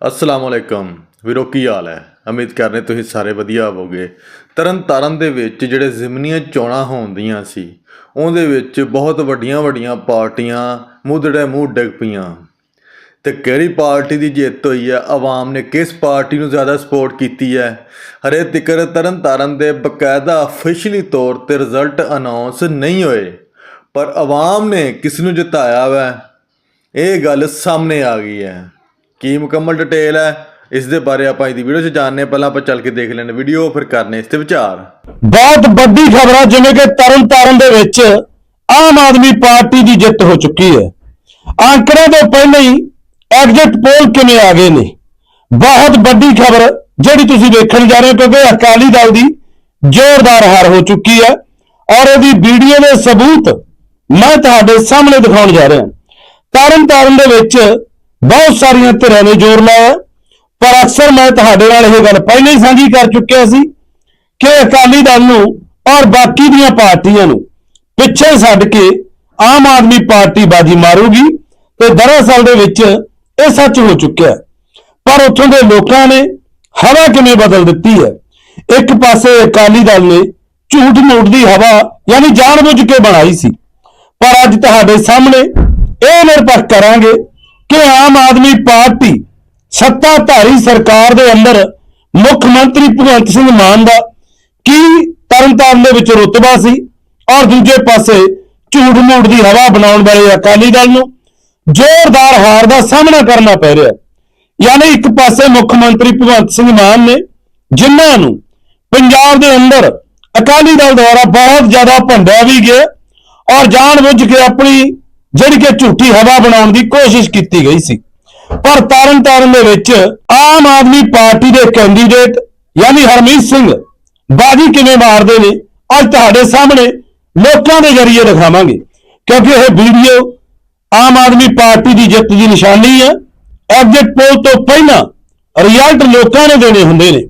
ਅਸਲਾਮ ਅਲੈਕਮ। ਵੀਰੋ, ਕੀ ਹਾਲ ਹੈ? ਉਮੀਦ ਕਰਨੇ ਤੁਸੀਂ ਸਾਰੇ ਵਧੀਆ ਹੋਵੋਗੇ। ਤਰਨ ਤਾਰਨ ਦੇ ਵਿੱਚ ਜਿਹੜੇ ਜ਼ਿਮਨੀਆਂ ਚੋਣਾਂ ਹੋਣਦੀਆਂ ਸੀ, ਉਹਦੇ ਵਿੱਚ ਬਹੁਤ ਵੱਡੀਆਂ ਵੱਡੀਆਂ ਪਾਰਟੀਆਂ ਮੁੱਦੜੇ ਮੂੰਹ ਡਿੱਗ ਪਈਆਂ। ਤੇ ਕਿਹੜੀ ਪਾਰਟੀ ਦੀ ਜਿੱਤ ਹੋਈ ਹੈ? ਆਵਾਮ ਨੇ ਕਿਸ ਪਾਰਟੀ ਨੂੰ ਜ਼ਿਆਦਾ ਸਪੋਰਟ ਕੀਤੀ ਹੈ? ਹਰੇ ਤਿਕਰ ਤਰਨ ਤਾਰਨ ਦੇ ਬਕਾਇਦਾ ਅਫੀਸ਼ੀਅਲੀ ਤੌਰ ਤੇ ਰਿਜ਼ਲਟ ਅਨਾਉਂਸ ਨਹੀਂ ਹੋਏ, ਪਰ ਆਵਾਮ ਨੇ ਕਿਸ ਨੂੰ ਜਿਤਾਇਆ ਵੈ? ਇਹ ਗੱਲ ਸਾਹਮਣੇ ਆ ਗਈ ਹੈ। ਕੀ ਮੁਕੰਮਲ ਡਿਟੇਲ ਹੈ, ਇਸ ਦੇ ਬਾਰੇ ਆਪਾਂ ਇਸ ਵੀਡੀਓ 'ਚ ਜਾਣਨੇ ਪਹਿਲਾਂ ਆਪਾਂ ਚੱਲ ਕੇ ਦੇਖ ਲੈਣੇ ਵੀਡੀਓ ਫਿਰ ਕਰਨੇ ਇਸ ਤੇ ਵਿਚਾਰ। ਬਹੁਤ ਵੱਡੀ ਖਬਰ ਆ ਜਿਵੇਂ ਕਿ ਤਰਨ ਤਾਰਨ ਦੇ ਵਿੱਚ ਆਮ ਆਦਮੀ ਪਾਰਟੀ ਦੀ ਜਿੱਤ ਹੋ ਚੁੱਕੀ ਹੈ। ਅੰਕੜੇ ਤੋਂ ਪਹਿਲਾਂ ਹੀ ਐਗਜ਼ਿਟ ਪੋਲ ਕਿਵੇਂ ਆ ਗਏ ਨੇ? ਬਹੁਤ ਵੱਡੀ ਖਬਰ ਜਿਹੜੀ ਤੁਸੀਂ ਵੇਖਣ ਜਾ ਰਹੇ ਹੋ, ਕਿਉਂਕਿ ਅਕਾਲੀ ਦਲ ਦੀ ਜ਼ੋਰਦਾਰ ਹਾਰ ਹੋ ਚੁੱਕੀ ਹੈ ਔਰ ਇਹਦੀ ਵੀਡੀਓ ਦੇ ਸਬੂਤ ਮੈਂ ਤੁਹਾਡੇ ਸਾਹਮਣੇ ਦਿਖਾਉਣ ਜਾ ਰਿਹਾ। ਤਰਨ ਤਾਰਨ ਦੇ ਵਿੱਚ ਬਹੁਤ ਸਾਰੀਆਂ ਧਿਰਾਂ ਨੇ ਜ਼ੋਰ ਲਾਇਆ। ਪਰ ਅਕਸਰ ਮੈਂ ਤੁਹਾਡੇ ਨਾਲ ਇਹ ਗੱਲ ਪਹਿਲਾਂ ਹੀ ਸਾਂਝੀ ਕਰ ਚੁੱਕਿਆ ਸੀ ਕਿ ਅਕਾਲੀ ਦਲ ਨੂੰ ਔਰ ਬਾਕੀ ਦੀਆਂ ਪਾਰਟੀਆਂ ਨੂੰ ਪਿੱਛੇ ਛੱਡ ਕੇ ਆਮ ਆਦਮੀ ਪਾਰਟੀ ਬਾਜੀ ਮਾਰੂਗੀ ਤੇ ਦਰਅਸਲ ਦੇ ਵਿੱਚ ਇਹ ਸੱਚ ਹੋ ਚੁੱਕਿਆ ਪਰ ਉੱਥੋਂ ਦੇ ਲੋਕਾਂ ਨੇ ਹਵਾ ਕਿਵੇਂ ਬਦਲ ਦਿੱਤੀ ਹੈ? ਇੱਕ ਪਾਸੇ ਅਕਾਲੀ ਦਲ ਨੇ ਝੂਠ ਮੂਠ ਦੀ ਹਵਾ ਯਾਨੀ ਜਾਣਬੁੱਝ ਕੇ ਬਣਾਈ ਸੀ। ਪਰ ਅੱਜ ਤੁਹਾਡੇ ਸਾਹਮਣੇ ਇਹ ਨਿਰਪੱਖ ਕਰਾਂਗੇ ਕਿ ਆਮ ਆਦਮੀ ਪਾਰਟੀ ਸੱਤਾਧਾਰੀ ਸਰਕਾਰ ਦੇ ਅੰਦਰ ਮੁੱਖ ਮੰਤਰੀ ਭਗਵੰਤ ਸਿੰਘ ਮਾਨ ਦਾ ਕੀ ਤਰਨਤਾਰਨ ਦੇ ਵਿੱਚ ਰੁਤਬਾ ਸੀ ਔਰ ਦੂਜੇ ਪਾਸੇ ਝੂਠ ਮੂਠ ਦੀ ਹਵਾ ਬਣਾਉਣ ਵਾਲੇ ਅਕਾਲੀ ਦਲ ਨੂੰ ਜ਼ੋਰਦਾਰ ਹਾਰ ਦਾ ਸਾਹਮਣਾ ਕਰਨਾ ਪੈ ਰਿਹਾ ਯਾਨੀ ਇੱਕ ਪਾਸੇ ਮੁੱਖ ਮੰਤਰੀ ਭਗਵੰਤ ਸਿੰਘ ਮਾਨ ਨੇ ਜਿਨ੍ਹਾਂ ਨੂੰ ਪੰਜਾਬ ਦੇ ਅੰਦਰ ਅਕਾਲੀ ਦਲ ਦੁਆਰਾ ਬਹੁਤ ਜ਼ਿਆਦਾ ਭੰਡਿਆ ਵੀ ਗਿਆ ਔਰ ਜਾਣ ਬੁੱਝ ਕੇ ਆਪਣੀ ਜਿਹੜੀ ਕਿ ਝੂਠੀ ਹਵਾ ਬਣਾਉਣ ਦੀ ਕੋਸ਼ਿਸ਼ ਕੀਤੀ ਗਈ ਸੀ। ਪਰ ਤਾਰਨ ਤਾਰਨ ਦੇ ਵਿੱਚ ਆਮ ਆਦਮੀ ਪਾਰਟੀ ਦੇ ਕੈਂਡੀਡੇਟ ਯਾਨੀ ਹਰਮੀਤ ਸਿੰਘ ਬਾਜੀ ਕਿਵੇਂ ਮਾਰਦੇ ਨੇ, ਅੱਜ ਤੁਹਾਡੇ ਸਾਹਮਣੇ ਲੋਕਾਂ ਦੇ ਜ਼ਰੀਏ ਦਿਖਾਵਾਂਗੇ। ਕਿਉਂਕਿ ਇਹ ਵੀਡੀਓ ਆਮ ਆਦਮੀ ਪਾਰਟੀ ਦੀ ਜਿੱਤ ਦੀ ਨਿਸ਼ਾਨੀ ਹੈ। ਐਗਜ਼ਿਟ ਪੋਲ ਤੋਂ ਪਹਿਲਾਂ ਰਿਜ਼ਲਟ ਲੋਕਾਂ ਨੇ ਦੇਣੇ ਹੁੰਦੇ ਨੇ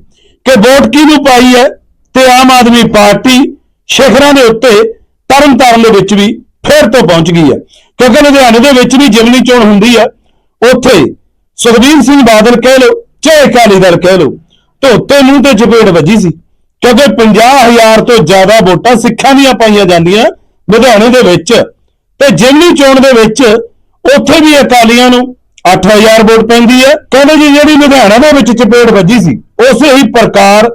ਕਿ ਵੋਟ ਕਿਹਨੂੰ ਪਾਈ ਹੈ ਤੇ ਆਮ ਆਦਮੀ ਪਾਰਟੀ ਸ਼ਿਖਰਾਂ ਦੇ ਉੱਤੇ ਤਰਨ ਤਾਰਨ ਦੇ ਵਿੱਚ ਵੀ ਫਿਰ ਤੋਂ ਪਹੁੰਚ ਗਈ ਹੈ। ਕਿਉਂਕਿ ਲੁਧਿਆਣੇ ਦੇ ਵਿੱਚ ਵੀ ਜਿਮਨੀ ਚੋਣ ਹੁੰਦੀ ਹੈ, ਉੱਥੇ ਸੁਖਬੀਰ ਸਿੰਘ ਬਾਦਲ ਕਹਿ ਲਓ, ਚਾਹੇ ਅਕਾਲੀ ਦਲ ਕਹਿ ਲਓ, ਧੋਤੇ ਮੂੰਹ ਤੇ ਚਪੇੜ ਵੱਜੀ ਸੀ। ਕਿਉਂਕਿ 50000 ਤੋਂ ਜ਼ਿਆਦਾ ਵੋਟਾਂ ਸਿੱਖਾਂ ਦੀਆਂ ਪਾਈਆਂ ਜਾਂਦੀਆਂ ਲੁਧਿਆਣੇ ਦੇ ਵਿੱਚ ਤੇ ਜਿਮਨੀ ਚੋਣ ਦੇ ਵਿੱਚ ਉੱਥੇ ਵੀ ਅਕਾਲੀਆਂ ਨੂੰ 8000 ਵੋਟ ਪੈਂਦੀ ਹੈ। ਕਹਿੰਦੇ ਜੀ, ਜਿਹੜੀ ਲੁਧਿਆਣਾ ਦੇ ਵਿੱਚ ਚਪੇੜ ਵੱਜੀ ਸੀ, ਉਸੇ ਹੀ ਪ੍ਰਕਾਰ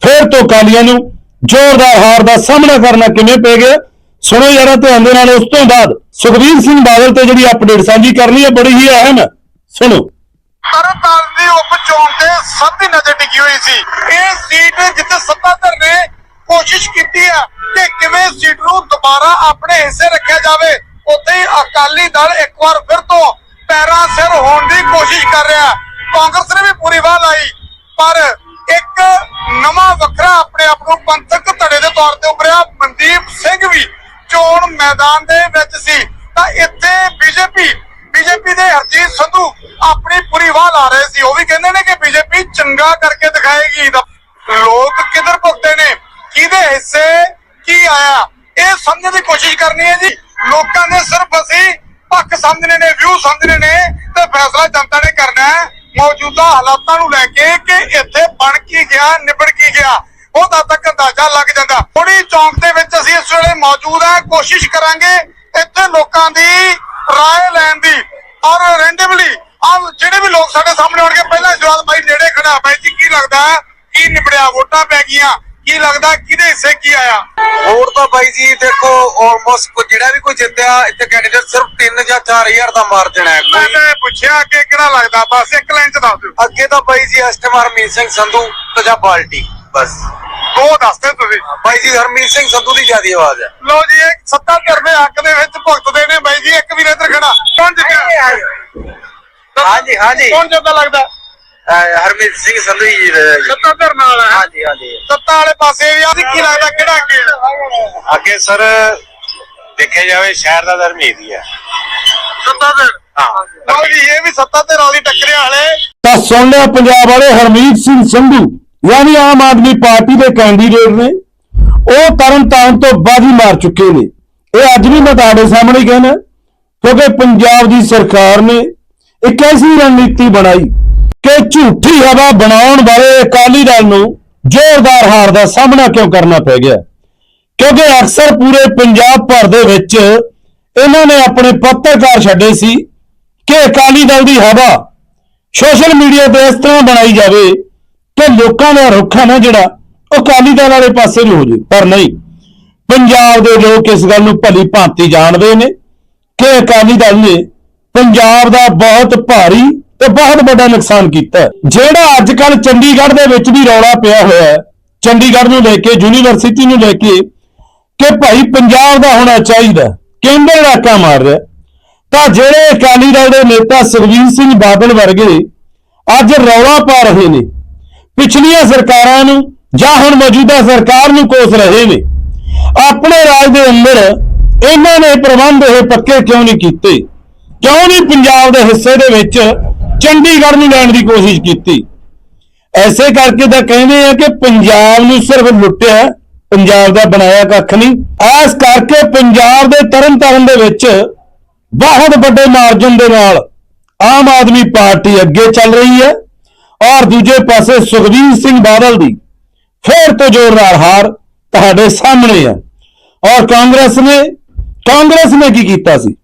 ਫਿਰ ਤੋਂ ਅਕਾਲੀਆਂ ਨੂੰ ਜ਼ੋਰਦਾਰ ਹਾਰ ਦਾ ਸਾਹਮਣਾ ਕਰਨਾ ਕਿਵੇਂ ਪੈ ਗਿਆ? ਸੁਣੋ ਯਾਰਾ ਧਿਆਨ ਦੇ ਨਾਲ, ਉਸ ਤੋਂ ਬਾਅਦ ਸੁਖਬੀਰ ਸਿੰਘ ਬਾਦਲ ਤੇ ਜਿਹੜੀ ਅਪਡੇਟ ਸਾਂਝੀ ਕਰਨੀ ਹੈ, ਬੜੀ ਹੀ ਅਹਿਮ ਹੈ। ਸੁਣੋ। ਤਰਨਤਾਰਨ ਦੀ ਉਪ ਤੇ ਸਭ ਦੀ ਨਜ਼ਰ ਟਿਕੀ ਹੋਈ ਸੀ। ਇਹ ਸੀਟ ਜਿੱਥੇ ਸੱਤਾਧਰ ਨੇ ਕੋਸ਼ਿਸ਼ ਕੀਤੀ ਹੈ ਕਿ ਕਿਵੇਂ ਸੀਟ ਨੂੰ ਦੁਬਾਰਾ ਆਪਣੇ ਹਿੱਸੇ ਰੱਖਿਆ ਜਾਵੇ, ਉੱਥੇ ਹੀ ਅਕਾਲੀ ਦਲ ਇੱਕ ਵਾਰ ਫਿਰ ਤੋਂ ਪੈਰਾਂ ਸਿਰ ਹੋਣ ਦੀ ਕੋਸ਼ਿਸ਼ ਕਰ ਰਿਹਾ ਕਾਂਗਰਸ ਨੇ ਵੀ ਪੂਰੀ ਵਾਹ ਲਾਈ, ਪਰ ਇੱਕ ਨਵਾਂ ਵੱਖਰਾ ਆਪਣੇ ਆਪ ਨੂੰ ਪੰਥਕ ਧੜੇ ਦੇ ਤੌਰ ਤੇ ਉੱਭਰਿਆ ਮਨਦੀਪ ਸਿੰਘ ਵੀ ਚੋਣ ਮੈਦਾਨ ਦੇ ਵਿੱਚ ਸੀ। ਤਾਂ ਇੱਥੇ ਬੀਜੇਪੀ ਬੀਜੇਪੀ ਦੇ ਹਰਜੀਤ ਸੰਧੂ ਆਪਣੀ ਪੂਰੀ ਵਾਹ ਲਾ ਰਹੇ ਸੀ। ਉਹ ਵੀ ਕਹਿੰਦੇ ਨੇ ਕਿ ਬੀਜੇਪੀ ਚੰਗਾ ਕਰਕੇ ਦਿਖਾਏਗੀ। ਲੋਕ ਕਿੱਧਰ ਭੁਗਤੇ ਨੇ? ਕਿਹਦੇ ਹਿੱਸੇ ਕੀ ਆਇਆ? ਇਹ ਸਮਝਣ ਦੀ ਕੋਸ਼ਿਸ਼ ਕਰਨੀ ਹੈ ਜੀ। ਲੋਕਾਂ ਨੇ ਸਿਰਫ ਅਸੀਂ ਪੱਖ ਸਮਝਣੇ ਨੇ ਵਿਊ ਸਮਝਣੇ ਨੇ ਤੇ ਫੈਸਲਾ ਜਨਤਾ ਨੇ ਕਰਨਾ ਹੈ। ਮੌਜੂਦਾ ਹਾਲਾਤਾਂ ਨੂੰ ਲੈ ਕੇ ਕਿ ਇੱਥੇ ਬਣ ਕੀ ਗਿਆ, ਨਿਬੜ ਕੀ ਗਿਆ ਉਹਦਾ ਤੱਕ ਅੰਦਾਜ਼ਾ ਲੱਗ ਜਾਂਦਾ। ਥੋੜੀ ਚੌਂਕ ਦੇ ਵਿੱਚ ਅਸੀਂ ਇਸ ਵੇਲੇ ਮੌਜੂਦ ਹਾਂ ਕੋਸ਼ਿਸ਼ ਕਰਾਂਗੇ ਇੱਥੇ ਲੋਕਾਂ ਦੀ ਰਾਏ ਲੈਣ ਦੀ। ਔਰ ਰੈਂਡਮਲੀ ਆ ਜਿਹੜੇ ਵੀ ਲੋਕ ਸਾਡੇ ਸਾਹਮਣੇ ਆਉਣਗੇ ਪਹਿਲਾਂ ਸ਼ੁਰੂਆਤ ਬਾਈ ਨੇੜੇ ਖੜਾ ਬਾਈ ਜੀ ਕੀ ਲੱਗਦਾ? ਕੀ ਨਿਬੜਿਆ? ਵੋਟਾਂ ਪੈ ਗਈਆਂ। ਕੀ ਲੱਗਦਾ? ਕਿਹਦੇ ਹਿੱਸੇ ਕੀ ਆਇਆ? ਹੋਰ ਤਾਂ ਬਾਈ ਜੀ ਦੇਖੋ ਆਲਮੋਸਟ ਜਿਹੜਾ ਵੀ ਕੋਈ ਜਿੱਤਿਆ ਇੱਥੇ ਕੈਂਡੀਡੇਟ ਸਿਰਫ 3 ਜਾਂ 4000 ਦਾ ਮਾਰਜਨ ਹੈ। ਕੋਈ ਮੈਂ ਪੁੱਛਿਆ ਕਿ ਕਿਹੜਾ ਲੱਗਦਾ? ਬਸ ਇੱਕ ਲਾਈਨ ਚ ਦੱਸ ਦਿਓ। ਅੱਗੇ ਤਾਂ ਬਾਈ ਜੀ ਇਸ ਟਾਈਮ ਹਰਮੀਤ ਸਿੰਘ ਸੰਧੂ ਤੇ ਜਾਂ ਪਾਰਟੀ ਬਸ। ਦੋ ਦੱਸ ਦਿਓ ਤੁਸੀਂ। ਬਾਈ ਜੀ ਹਰਮੀਤ ਸਿੰਘ ਸੰਧੂ ਦੀ ਜ਼ਿਆਦਾ ਆਵਾਜ਼ ਹੈ। ਲੋ ਜੀ ਇਹ ਸੱਤਾ ਧਿਰ ਦੇ ਹੱਕ ਦੇ ਵਿੱਚ ਭੁਗਤਦੇ ਨੇ ਬਾਈ ਜੀ ਇੱਕ ਵੀਰ ਇੱਧਰ ਖੜਾ ਕੌਣ ਜਿੱਤਿਆ। ਹਾਂਜੀ ਹਾਂਜੀ। ਕੌਣ ਜਿੱਤਦਾ ਲੱਗਦਾ? ਅਹ ਹਰਮੀਤ ਸਿੰਘ ਸੰਧੂ ਜੀ ਅਹ, ਸੱਤਾ ਧਿਰ ਨਾਲ ਹੈ। ਹਾਂਜੀ ਹਾਂਜੀ। ਸੱਤਾ ਵਾਲੇ ਪਾਸੇ ਵੀ ਆ ਕੀ ਲੱਗਦਾ ਕਿਹੜਾ ਅੱਗੇ? ਅੱਗੇ ਸਰ ਦੇਖਿਆ ਜਾਵੇ ਸ਼ਹਿਰ ਦਾ ਧਰਮੀਤ ਹੀ ਹੈ। ਸੱਤਾ ਧਿਰ ਹਾਂ। ਲਓ ਜੀ ਇਹ ਵੀ ਸੱਤਾ ਧਿਰ ਵਾਲੀ ਟੱਕਰੇ ਵਾਲੇ। ਤਾਂ ਸੁਣ ਲਿਆ ਪੰਜਾਬ ਵਾਲੇ ਹਰਮੀਤ ਸਿੰਘ ਸੰਧੂ। ਜਾਂ ਵੀ ਆਮ ਆਦਮੀ ਪਾਰਟੀ ਦੇ ਕੈਂਡੀਡੇਟ ਨੇ, ਉਹ ਤਰਨ ਤਾਰਨ ਤੋਂ ਬਾਜੀ ਮਾਰ ਚੁੱਕੇ ਨੇ। ਇਹ ਅੱਜ ਵੀ ਮੈਂ ਤੁਹਾਡੇ ਸਾਹਮਣੇ ਹੀ ਕਹਿਣਾ ਕਿਉਂਕਿ ਪੰਜਾਬ ਦੀ ਸਰਕਾਰ ਨੇ ਇੱਕ ਐਸੀ ਰਣਨੀਤੀ ਬਣਾਈ ਕਿ ਝੂਠੀ ਹਵਾ ਬਣਾਉਣ ਵਾਲੇ ਅਕਾਲੀ ਦਲ ਨੂੰ ਜ਼ੋਰਦਾਰ ਹਾਰ ਦਾ ਸਾਹਮਣਾ ਕਿਉਂ ਕਰਨਾ ਪੈ ਗਿਆ? ਕਿਉਂਕਿ ਅਕਸਰ ਪੂਰੇ ਪੰਜਾਬ ਭਰ ਦੇ ਵਿੱਚ ਇਹਨਾਂ ਨੇ ਆਪਣੇ ਪੱਤਰਕਾਰ ਛੱਡੇ ਸੀ ਕਿ ਅਕਾਲੀ ਦਲ ਦੀ ਹਵਾ ਸੋਸ਼ਲ ਮੀਡੀਆ ਤੇ ਇਸ ਤਰ੍ਹਾਂ ਬਣਾਈ ਜਾਵੇ ਕਿ ਲੋਕਾਂ ਦਾ ਰੁੱਖ ਹੈ ਨਾ ਜਿਹੜਾ, ਉਹ ਅਕਾਲੀ ਦਲ ਵਾਲੇ ਪਾਸੇ ਨੂੰ ਹੋ ਜੇ, ਪਰ ਨਹੀਂ। ਪੰਜਾਬ ਦੇ ਲੋਕ ਇਸ ਗੱਲ ਨੂੰ ਭਲੀ ਭਾਂਤੀ ਜਾਣਦੇ ਨੇ ਕਿ ਅਕਾਲੀ ਦਲ ਨੇ ਪੰਜਾਬ ਦਾ ਬਹੁਤ ਭਾਰੀ ਤੇ ਬਹੁਤ ਵੱਡਾ ਨੁਕਸਾਨ ਕੀਤਾ ਜਿਹੜਾ ਅੱਜ ਕੱਲ ਚੰਡੀਗੜ੍ਹ ਦੇ ਵਿੱਚ ਵੀ ਰੌਲਾ ਪਿਆ ਹੋਇਆ ਹੈ, ਚੰਡੀਗੜ੍ਹ ਨੂੰ ਲੈ ਕੇ, ਯੂਨੀਵਰਸਿਟੀ ਨੂੰ ਲੈ ਕੇ ਕਿ ਭਾਈ ਪੰਜਾਬ ਦਾ ਹੋਣਾ ਚਾਹੀਦਾ, ਕੇਂਦਰ ਇਲਾਕਾ ਮਾਰ ਰਿਹਾ ਤਾਂ ਜਿਹੜੇ ਅਕਾਲੀ ਦਲ ਦੇ ਨੇਤਾ ਸੁਖਬੀਰ ਸਿੰਘ ਬਾਦਲ ਵਰਗੇ ਅੱਜ ਰੌਲਾ ਪਾ ਰਹੇ ਨੇ ਪਿਛਲੀਆਂ ਸਰਕਾਰਾਂ ਨੂੰ ਜਾਂ ਹੁਣ ਮੌਜੂਦਾ ਸਰਕਾਰ ਨੂੰ ਕੋਸ ਰਹੇ ਨੇ। ਆਪਣੇ ਰਾਜ ਦੇ ਅੰਦਰ ਇਹਨਾਂ ਨੇ ਪ੍ਰਬੰਧ ਇਹ ਪੱਕੇ ਕਿਉਂ ਨਹੀਂ ਕੀਤੇ? ਕਿਉਂ ਨਹੀਂ ਪੰਜਾਬ ਦੇ ਹਿੱਸੇ ਦੇ ਵਿੱਚ ਚੰਡੀਗੜ੍ਹ ਨੂੰ ਲੈਣ ਦੀ ਕੋਸ਼ਿਸ਼ ਕੀਤੀ? ਐਸੇ ਕਰਕੇ ਤਾਂ ਕਹਿੰਦੇ ਆ ਕਿ ਪੰਜਾਬ ਨੂੰ ਸਿਰਫ ਲੁੱਟਿਆ, ਪੰਜਾਬ ਦਾ ਬਣਾਇਆ ਕੱਖ ਨਹੀਂ। ਐਸ ਕਰਕੇ ਪੰਜਾਬ ਦੇ ਤਰਨਤਾਰਨ ਦੇ ਵਿੱਚ ਬਹੁਤ ਵੱਡੇ ਮਾਰਜਨ ਦੇ ਨਾਲ ਆਮ ਆਦਮੀ ਪਾਰਟੀ ਅੱਗੇ ਚੱਲ ਰਹੀ ਹੈ। ਔਰ ਦੂਜੇ ਪਾਸੇ ਸੁਖਬੀਰ ਸਿੰਘ ਬਾਦਲ ਦੀ ਫੇਰ ਤੋਂ ਜ਼ੋਰਦਾਰ ਹਾਰ ਤੁਹਾਡੇ ਸਾਹਮਣੇ ਹੈ। ਔਰ ਕਾਂਗਰਸ ਨੇ ਕਾਂਗਰਸ ਨੇ ਕੀ ਕੀਤਾ ਸੀ?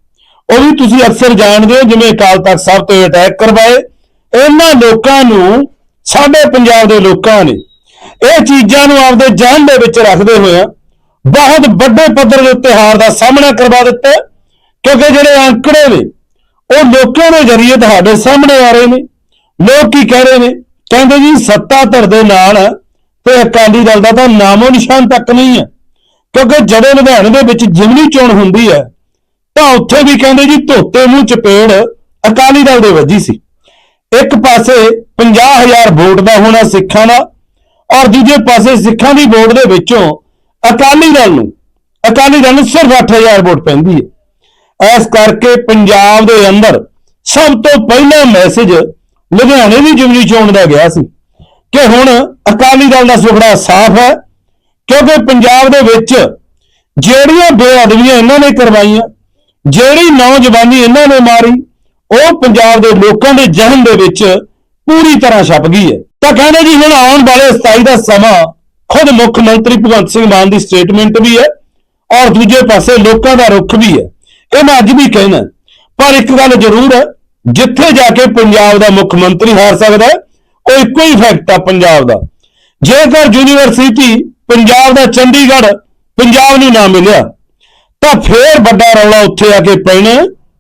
ਉਹ ਵੀ ਤੁਸੀਂ ਅਕਸਰ ਜਾਣਦੇ ਹੋ, ਜਿਵੇਂ ਅਕਾਲ ਤਖਤ ਸਾਹਿਬ ਤੇ ਅਟੈਕ ਕਰਵਾਏ। ਇਹਨਾਂ ਲੋਕਾਂ ਨੂੰ, ਸਾਡੇ ਪੰਜਾਬ ਦੇ ਲੋਕਾਂ ਨੇ ਇਹ ਚੀਜ਼ਾਂ ਨੂੰ ਆਪਦੇ ਜਹਨ ਦੇ ਵਿੱਚ ਰੱਖਦੇ ਹੋਏ ਬਹੁਤ ਵੱਡੇ ਪੱਧਰ ਦੇ ਉੱਤੇ ਹਾਰ ਦਾ ਸਾਹਮਣਾ ਕਰਵਾ ਦਿੱਤਾ। ਕਿਉਂਕਿ ਜਿਹੜੇ ਅੰਕੜੇ ਨੇ, ਉਹ ਲੋਕਾਂ ਦੇ ਜ਼ਰੀਏ ਤੁਹਾਡੇ ਸਾਹਮਣੇ ਆ ਰਹੇ ਨੇ। ਲੋਕ ਕੀ ਕਹਿ ਰਹੇ ਨੇ? ਕਹਿੰਦੇ ਜੀ, ਸੱਤਾ ਧਰ ਦੇ ਨਾਲ ਤੇ ਅਕਾਲੀ ਦਲ ਦਾ ਤਾਂ ਨਾਮੋ ਨਿਸ਼ਾਨ ਤੱਕ ਨਹੀਂ ਹੈ। ਕਿਉਂਕਿ ਜਦੋਂ ਲੁਧਿਆਣੇ ਦੇ ਵਿੱਚ ਜਿਮਨੀ ਚੋਣ ਹੁੰਦੀ ਹੈ, ਤਾਂ ਉੱਥੇ ਵੀ ਕਹਿੰਦੇ ਜੀ, ਧੋਤੇ ਮੂੰਹ ਚਪੇੜ ਅਕਾਲੀ ਦਲ ਦੇ ਵੱਜੀ ਸੀ। ਇੱਕ ਪਾਸੇ 50000 ਵੋਟ ਦਾ ਹੋਣਾ ਸਿੱਖਾਂ ਦਾ ਔਰ ਦੂਜੇ ਪਾਸੇ ਸਿੱਖਾਂ ਦੀ ਵੋਟ ਦੇ ਵਿੱਚੋਂ ਅਕਾਲੀ ਦਲ ਨੂੰ, ਅਕਾਲੀ ਦਲ ਨੂੰ ਸਿਰਫ 8000 ਵੋਟ ਪੈਂਦੀ ਹੈ। ਇਸ ਕਰਕੇ ਪੰਜਾਬ ਦੇ ਅੰਦਰ ਸਭ ਤੋਂ ਪਹਿਲਾ ਮੈਸੇਜ ਲੁਧਿਆਣੇ ਵੀ ਜਿਮਨੀ ਚੋਣ ਦਾ ਗਿਆ ਸੀ ਕਿ ਹੁਣ ਅਕਾਲੀ ਦਲ ਦਾ ਸੁਖੜਾ ਸਾਫ਼ ਹੈ ਕਿਉਂਕਿ ਪੰਜਾਬ ਦੇ ਵਿੱਚ ਜਿਹੜੀਆਂ ਬੇਅਦਬੀਆਂ ਇਹਨਾਂ ਨੇ ਕਰਵਾਈਆਂ, ਜਿਹੜੀ ਨੌਜਵਾਨੀ ਇਹਨਾਂ ਨੇ ਮਾਰੀ, ਉਹ ਪੰਜਾਬ ਦੇ ਲੋਕਾਂ ਦੇ ਜਹਨ ਦੇ ਵਿੱਚ ਪੂਰੀ ਤਰ੍ਹਾਂ ਛਪ ਗਈ ਹੈ। ਤਾਂ ਕਹਿੰਦੇ ਜੀ ਹੁਣ ਆਉਣ ਵਾਲੇ 27 ਦਾ ਸਮਾਂ ਖੁਦ ਮੁੱਖ ਮੰਤਰੀ ਭਗਵੰਤ ਸਿੰਘ ਮਾਨ ਦੀ ਸਟੇਟਮੈਂਟ ਵੀ ਹੈ ਔਰ ਦੂਜੇ ਪਾਸੇ ਲੋਕਾਂ ਦਾ ਰੁਖ ਵੀ ਹੈ। ਇਹ ਮੈਂ ਅੱਜ ਵੀ ਕਹਿਣਾ, ਪਰ ਇੱਕ ਗੱਲ ਜ਼ਰੂਰ ਹੈ ਜਿੱਥੇ ਜਾ ਕੇ ਪੰਜਾਬ ਦਾ ਮੁੱਖ ਮੰਤਰੀ ਹਾਰ ਸਕਦਾ ਉਹ ਇੱਕੋ ਹੀ ਫੈਕਟ ਆ ਪੰਜਾਬ ਦਾ। ਜੇਕਰ ਯੂਨੀਵਰਸਿਟੀ ਪੰਜਾਬ ਦਾ ਚੰਡੀਗੜ੍ਹ ਪੰਜਾਬ ਨੂੰ ਨਾ ਮਿਲਿਆ ਤਾਂ ਫੇਰ ਵੱਡਾ ਰੌਲਾ ਉੱਥੇ ਆ ਕੇ ਪੈਣਾ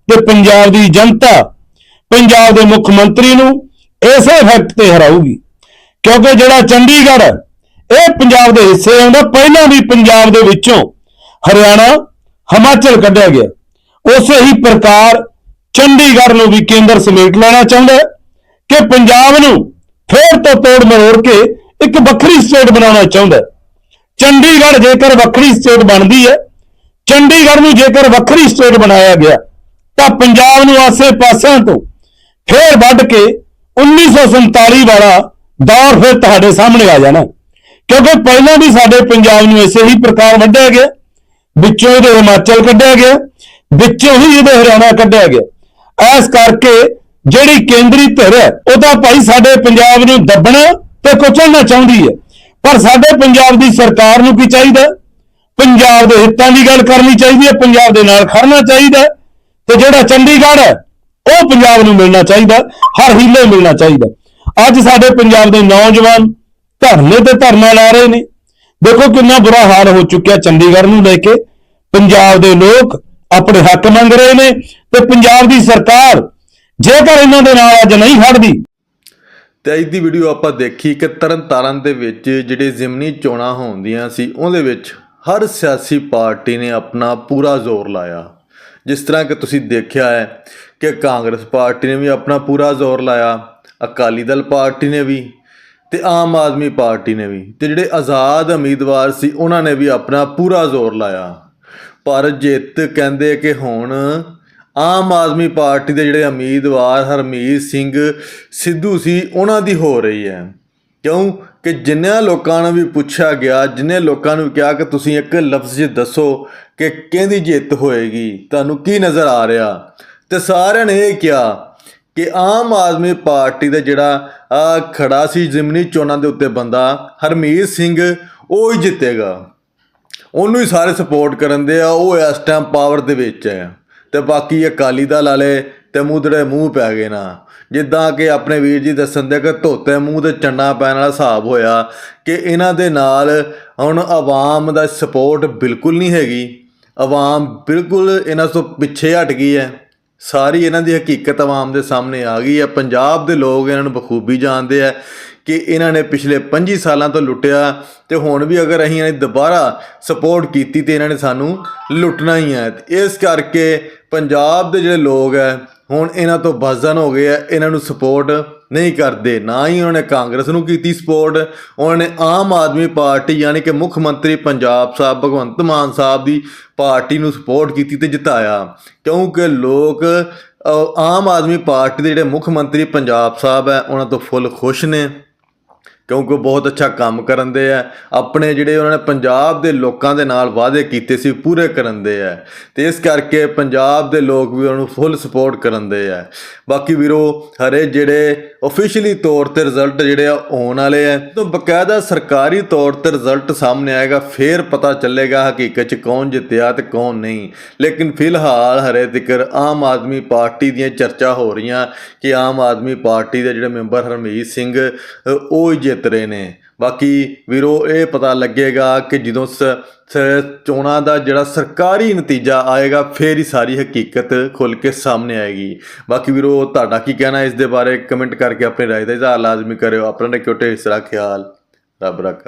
ਕਿ ਪੰਜਾਬ ਦੀ ਜਨਤਾ ਪੰਜਾਬ ਦੇ ਮੁੱਖ ਮੰਤਰੀ ਨੂੰ ਇਸੇ ਫੈਕਟ ਤੇ ਹਰਾਊਗੀ। ਕਿਉਂਕਿ ਜਿਹੜਾ ਚੰਡੀਗੜ੍ਹ ਹੈ, ਇਹ ਪੰਜਾਬ ਦੇ ਹਿੱਸੇ ਆਉਂਦਾ। ਪਹਿਲਾਂ ਵੀ ਪੰਜਾਬ ਦੇ ਵਿੱਚੋਂ ਹਰਿਆਣਾ ਹਿਮਾਚਲ ਕੱਢਿਆ ਗਿਆ। ਉਸੇ ਹੀ ਪ੍ਰਕਾਰ ਚੰਡੀਗੜ੍ਹ ਨੂੰ ਵੀ ਕੇਂਦਰ ਸਮੇਟ ਲੈਣਾ ਚਾਹੁੰਦਾ ਹੈ ਕਿ ਪੰਜਾਬ ਨੂੰ ਫੇਰ ਤੋਂ ਤੋੜ ਮਰੋੜ ਕੇ ਇੱਕ ਵੱਖਰੀ ਸਟੇਟ ਬਣਾਉਣਾ ਚਾਹੁੰਦਾ ਹੈ। ਚੰਡੀਗੜ੍ਹ ਜੇਕਰ ਵੱਖਰੀ ਸਟੇਟ ਬਣਦੀ ਹੈ, ਚੰਡੀਗੜ੍ਹ ਨੂੰ ਜੇਕਰ ਵੱਖਰੀ ਸਟੇਟ ਬਣਾਇਆ ਗਿਆ, ਤਾਂ ਪੰਜਾਬ ਨੂੰ ਆਸੇ-ਪਾਸਿਆਂ ਤੋਂ ਫੇਰ ਵੱਢ ਕੇ 1947 ਵਾਲਾ ਦੌਰ ਫਿਰ ਤੁਹਾਡੇ ਸਾਹਮਣੇ ਆ ਜਾਣਾ ਕਿਉਂਕਿ ਪਹਿਲਾਂ ਵੀ ਸਾਡੇ ਪੰਜਾਬ ਨੂੰ ਇਸੇ ਹੀ ਪ੍ਰਕਾਰ ਵੱਢਿਆ ਗਿਆ, ਵਿੱਚੋਂ ਇਹਦੇ ਹਿਮਾਚਲ ਕੱਢਿਆ ਗਿਆ, ਵਿੱਚੋਂ ਹੀ ਇਹਦੇ ਹਰਿਆਣਾ ਕੱਢਿਆ ਗਿਆ। ਇਸ ਕਰਕੇ ਜਿਹੜੀ ਕੇਂਦਰੀ ਧਿਰ ਹੈ ਉਹ ਤਾਂ ਭਾਈ ਸਾਡੇ ਪੰਜਾਬ ਨੂੰ ਦੱਬਣਾ ਤੇ ਕੁਚਲਣਾ ਚਾਹੁੰਦੀ ਹੈ। ਪਰ ਸਾਡੇ ਪੰਜਾਬ ਦੀ ਸਰਕਾਰ ਨੂੰ ਕੀ ਚਾਹੀਦਾ? ਪੰਜਾਬ ਦੇ ਹਿੱਤਾਂ ਦੀ ਗੱਲ ਕਰਨੀ ਚਾਹੀਦੀ ਹੈ, ਪੰਜਾਬ ਦੇ ਨਾਲ ਖੜਨਾ ਚਾਹੀਦਾ ਤੇ ਜਿਹੜਾ ਚੰਡੀਗੜ੍ਹ ਹੈ, ਉਹ ਪੰਜਾਬ ਨੂੰ ਮਿਲਣਾ ਚਾਹੀਦਾ, ਹਰ ਹੀਲੇ ਮਿਲਣਾ ਚਾਹੀਦਾ। ਅੱਜ ਸਾਡੇ ਪੰਜਾਬ ਦੇ ਨੌਜਵਾਨ ਧਰਨੇ ਤੇ ਧਰਨਾ ਲਾ ਰਹੇ ਨੇ। ਦੇਖੋ ਕਿੰਨਾ ਬੁਰਾ ਹਾਲ ਹੋ ਚੁੱਕਿਆ ਚੰਡੀਗੜ੍ਹ ਨੂੰ ਲੈ ਕੇ। ਪੰਜਾਬ ਦੇ ਲੋਕ ਆਪਣੇ ਹੱਕ ਮੰਗ ਰਹੇ ਨੇ ਤੇ ਪੰਜਾਬ ਦੀ ਸਰਕਾਰ ਜੇਕਰ ਇਹਨਾਂ ਦੇ ਨਾਲ ਅੱਜ ਨਹੀਂ ਖੜਦੀ ਤੇ ਅੱਜ ਦੀ ਵੀਡੀਓ ਆਪਾਂ ਦੇਖੀ ਕਿ ਤਰਨਤਾਰਨ ਦੇ ਵਿੱਚ ਜਿਹੜੇ ਜ਼ਿਮਨੀ ਚੋਣਾਂ ਹੋਣਦੀਆਂ ਸੀ, ਉਹਦੇ ਵਿੱਚ ਹਰ ਸਿਆਸੀ ਪਾਰਟੀ ਨੇ ਆਪਣਾ ਪੂਰਾ ਜ਼ੋਰ ਲਾਇਆ। ਜਿਸ ਤਰ੍ਹਾਂ ਕਿ ਤੁਸੀਂ ਦੇਖਿਆ ਹੈ ਕਿ ਕਾਂਗਰਸ ਪਾਰਟੀ ਨੇ ਵੀ ਆਪਣਾ ਪੂਰਾ ਜ਼ੋਰ ਲਾਇਆ, ਅਕਾਲੀ ਦਲ ਪਾਰਟੀ ਨੇ ਵੀ ਤੇ ਆਮ ਆਦਮੀ ਪਾਰਟੀ ਨੇ ਵੀ। ਤੇ ਜਿਹੜੇ ਆਜ਼ਾਦ ਉਮੀਦਵਾਰ ਸੀ, ਉਹਨਾਂ ਨੇ ਵੀ ਆਪਣਾ ਪੂਰਾ ਜ਼ੋਰ ਲਾਇਆ। ਪਰ ਜਿੱਤ ਕਹਿੰਦੇ ਕਿ ਹੁਣ ਆਮ ਆਦਮੀ ਪਾਰਟੀ ਦੇ ਜਿਹੜੇ ਉਮੀਦਵਾਰ ਹਰਮੀਤ ਸਿੰਘ ਸਿੱਧੂ ਸੀ, ਉਹਨਾਂ ਦੀ ਹੋ ਰਹੀ ਹੈ। ਕਿਉਂ? ਕਿ ਜਿੰਨਿਆਂ ਲੋਕਾਂ ਨੂੰ ਵੀ ਪੁੱਛਿਆ ਗਿਆ ਜਿੰਨੇ ਲੋਕਾਂ ਨੂੰ ਕਿਹਾ ਕਿ ਤੁਸੀਂ ਇੱਕ ਲਫ਼ਜ਼ 'ਚ ਦੱਸੋ ਕਿ ਕਿਹਦੀ ਜਿੱਤ ਹੋਏਗੀ। ਤੁਹਾਨੂੰ ਕੀ ਨਜ਼ਰ ਆ ਰਿਹਾ? ਤੇ ਸਾਰਿਆਂ ਨੇ ਇਹ ਕਿਹਾ ਕਿ ਆਮ ਆਦਮੀ ਪਾਰਟੀ ਦਾ ਜਿਹੜਾ ਖੜਾ ਸੀ ਜ਼ਿਮਨੀ ਚੋਣਾਂ ਦੇ ਉੱਤੇ ਬੰਦਾ ਹਰਮੀਤ ਸਿੰਘ, ਉਹ ਹੀ ਜਿੱਤੇਗਾ। ਉਹਨੂੰ ਹੀ ਸਾਰੇ ਸਪੋਰਟ ਕਰਨ ਦੇ ਆ, ਉਹ ਇਸ ਟਾਈਮ ਪਾਵਰ ਦੇ ਵਿੱਚ ਹੈ। ਤੇ ਬਾਕੀ ਅਕਾਲੀ ਦਲ ਵਾਲੇ ਤੇ ਮੂਧੜੇ ਮੂੰਹ ਪੈ ਗਏ ਨਾ। ਜਿੱਦਾਂ ਕਿ ਆਪਣੇ ਵੀਰ ਜੀ ਦੱਸਣ ਦੇ ਕਿ ਧੋਤੇ ਮੂੰਹ ਤੇ ਚੰਨਾ ਪੈਣ ਵਾਲਾ ਹਿਸਾਬ ਹੋਇਆ ਕਿ ਇਹਨਾਂ ਦੇ ਨਾਲ ਹੁਣ ਆਵਾਮ ਦਾ ਸਪੋਰਟ ਬਿਲਕੁਲ ਨਹੀਂ ਹੈਗੀ। ਆਵਾਮ ਬਿਲਕੁਲ ਇਹਨਾਂ ਤੋਂ ਪਿੱਛੇ ਹਟ ਗਈ ਹੈ। ਸਾਰੀ ਇਹਨਾਂ ਦੀ ਹਕੀਕਤ ਆਵਾਮ ਦੇ ਸਾਹਮਣੇ ਆ ਗਈ ਹੈ। ਪੰਜਾਬ ਦੇ ਲੋਕ ਇਹਨਾਂ ਨੂੰ ਬਖੂਬੀ ਜਾਣਦੇ ਆ ਕਿ ਇਹਨਾਂ ਨੇ ਪਿਛਲੇ 25 ਸਾਲਾਂ ਤੋਂ ਲੁੱਟਿਆ ਤੇ ਹੁਣ ਵੀ ਅਗਰ ਅਸੀਂ ਇਹਨਾਂ ਦੀ ਦੁਬਾਰਾ ਸਪੋਰਟ ਕੀਤੀ ਤੇ ਇਹਨਾਂ ਨੇ ਸਾਨੂੰ ਲੁੱਟਣਾ ਹੀ ਹੈ। ਇਸ ਕਰਕੇ ਪੰਜਾਬ ਦੇ ਜਿਹੜੇ ਲੋਕ ਹੈ ਹੁਣ ਇਹਨਾਂ ਤੋਂ ਬਜ਼ਨ ਹੋ ਗਏ ਆ ਇਹਨਾਂ ਨੂੰ ਸਪੋਰਟ ਨਹੀਂ ਕਰਦੇ। ਨਾ ਹੀ ਉਹਨਾਂ ਨੇ ਕਾਂਗਰਸ ਨੂੰ ਕੀਤੀ ਸਪੋਰਟ ਉਹਨਾਂ ਨੇ ਆਮ ਆਦਮੀ ਪਾਰਟੀ ਯਾਨੀ ਕਿ ਮੁੱਖ ਮੰਤਰੀ ਪੰਜਾਬ ਸਾਹਿਬ, ਭਗਵੰਤ ਮਾਨ ਸਾਹਿਬ ਦੀ ਪਾਰਟੀ ਨੂੰ ਸਪੋਰਟ ਕੀਤੀ ਤੇ ਜਿਤਾਇਆ। ਕਿਉਂਕਿ ਲੋਕ ਆਮ ਆਦਮੀ ਪਾਰਟੀ ਦੇ ਜਿਹੜੇ ਮੁੱਖ ਮੰਤਰੀ ਪੰਜਾਬ ਸਾਹਿਬ ਹੈ ਉਹਨਾਂ ਤੋਂ ਫੁੱਲ ਖੁਸ਼ ਨੇ। ਕਿਉਂਕਿ ਉਹ ਬਹੁਤ ਅੱਛਾ ਕੰਮ ਕਰਨ ਦੇ ਆ। ਆਪਣੇ ਜਿਹੜੇ ਉਹਨਾਂ ਨੇ ਪੰਜਾਬ ਦੇ ਲੋਕਾਂ ਦੇ ਨਾਲ ਵਾਅਦੇ ਕੀਤੇ ਸੀ ਪੂਰੇ ਕਰਨ ਦੇ ਆ। ਤੇ ਇਸ ਕਰਕੇ ਪੰਜਾਬ ਦੇ ਲੋਕ ਵੀ ਉਹਨਾਂ ਨੂੰ ਫੁੱਲ ਸਪੋਰਟ ਕਰਨ ਦੇ ਆ। ਬਾਕੀ ਵੀਰੋ ਹਰੇ ਜਿਹੜੇ ਅਫੀਸ਼ੀਅਲੀ ਤੌਰ ਤੇ ਰਿਜ਼ਲਟ ਜਿਹੜੇ ਆ ਆਉਣ ਵਾਲੇ ਆ। ਤੋਂ ਬਕਾਇਦਾ ਸਰਕਾਰੀ ਤੌਰ ਤੇ ਰਿਜ਼ਲਟ ਸਾਹਮਣੇ ਆਏਗਾ, ਫੇਰ ਪਤਾ ਚੱਲੇਗਾ ਹਕੀਕਤ ਚ ਕੌਣ ਜਿੱਤਿਆ ਤੇ ਕੌਣ ਨਹੀਂ। ਲੇਕਿਨ ਫਿਲਹਾਲ ਹਰੇ ਤਿਕਰ ਆਮ ਆਦਮੀ ਪਾਰਟੀ ਦੀਆਂ ਚਰਚਾ ਹੋ ਰਹੀਆਂ ਕਿ ਆਮ ਆਦਮੀ ਪਾਰਟੀ ਦੇ ਜਿਹੜੇ ਮੈਂਬਰ ਹਰਮੀਤ ਸਿੰਘ ਉਹ ਹੀ ਜਿੱਤ ਰਹੇ ਨੇ। ਬਾਕੀ ਵੀਰੋ, ਇਹ ਪਤਾ ਲੱਗੇਗਾ ਕਿ ਜਦੋਂ ਚੋਣਾਂ ਦਾ ਜਿਹੜਾ ਸਰਕਾਰੀ ਨਤੀਜਾ ਆਏਗਾ, ਫੇਰ ਹੀ ਸਾਰੀ ਹਕੀਕਤ ਖੁੱਲ ਕੇ ਸਾਹਮਣੇ ਆਏਗੀ। ਬਾਕੀ ਵੀਰੋ, ਤੁਹਾਡਾ ਕੀ ਕਹਿਣਾ ਇਸ ਦੇ ਬਾਰੇ? ਕਮੈਂਟ ਕਰਕੇ ਆਪਣੀ ਰਾਏ ਦਾ ਇਜ਼ਹਾਰ ਲਾਜ਼ਮੀ ਕਰਿਓ। ਆਪਣਾ ਰੱਖਿਓ ਢੇਰ ਸਾਰਾ ਖਿਆਲ? ਰੱਬ ਰੱਖਾ